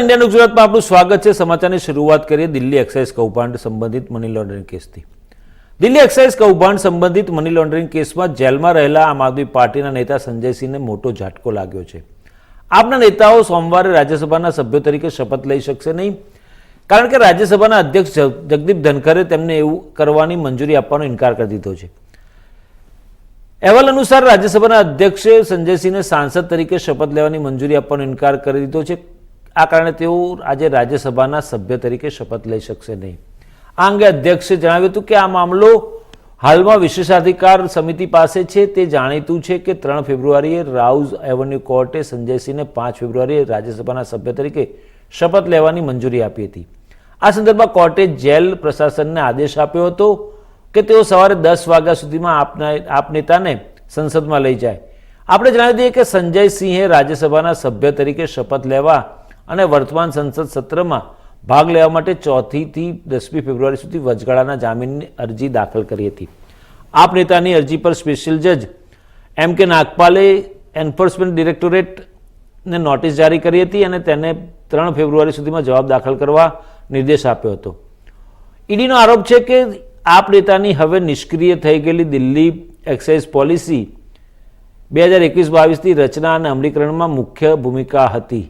ઇન્ડિયાનું ગુજરાતમાં આપનું સ્વાગત છે. સમાચારની શરૂઆત કરીએ દિલ્હી એક્સાઇઝ કૌભાંડ સંબંધિત મની લોન્ડરિંગ કેસથી. દિલ્હી એક્સાઇઝ કૌભાંડ સંબંધિત મની લોન્ડરિંગ કેસમાં જેલમાં રહેલા આમ આદમી પાર્ટીના નેતા સંજયસિંહને મોટો ઝાટકો લાગ્યો છે. આપના નેતાઓ સોમવારે રાજ્યસભાના સભ્યો તરીકે શપથ લઈ શકશે નહીં. કારણ કે રાજ્યસભાના અધ્યક્ષ જગદીપ ધનખરે તેમને એવું કરવાની મંજૂરી આપવાનો ઇનકાર કરી દીધો છે. અહેવાલ અનુસાર રાજ્યસભાના અધ્યક્ષે સંજયસિંહને સાંસદ તરીકે શપથ લેવાની મંજૂરી આપવાનો ઇનકાર કરી દીધો છે. આ કારણે તેઓ આજે રાજ્યસભાના સભ્ય તરીકે શપથ લઈ શકશે નહીં. આ અંગે અધ્યક્ષે જણાવ્યું હતું કે આ મામલો હાલમાં વિશેષાધિકાર સમિતિ પાસે છે. તે જાણીતું છે કે ત્રણ ફેબ્રુઆરીએ રાઉઝ એવન્યુ કોર્ટે સંજયસિંહને પાંચ ફેબ્રુઆરીએ રાજ્યસભાના સભ્ય તરીકે શપથ લેવાની મંજૂરી આપી હતી. આ સંદર્ભમાં કોર્ટે જેલ પ્રશાસનને આદેશ આપ્યો હતો કે તેઓ સવારે દસ વાગ્યા સુધીમાં આપના, આપ નેતાને સંસદમાં લઈ જાય. આપણે જણાવી દઈએ કે સંજય સિંહે રાજ્યસભાના સભ્ય તરીકે શપથ લેવા અને વર્તમાન સંસદ સત્રમાં ભાગ લેવા માટે ચોથીથી દસમી ફેબ્રુઆરી સુધી વચગાળાના જામીનની અરજી દાખલ કરી હતી. આપ નેતાની અરજી પર સ્પેશિયલ જજ એમ કે નાગપાલે એન્ફોર્સમેન્ટ ડિરેક્ટોરેટને નોટિસ જારી કરી હતી અને તેને ત્રણ ફેબ્રુઆરી સુધીમાં જવાબ દાખલ કરવા નિર્દેશ આપ્યો હતો. ઈડીનો આરોપ છે કે આપ નેતાની હવે નિષ્ક્રિય થઈ ગયેલી દિલ્હી એક્સાઇઝ પોલિસી બે હજાર એકવીસ બાવીસની રચના અને અમલીકરણમાં મુખ્ય ભૂમિકા હતી.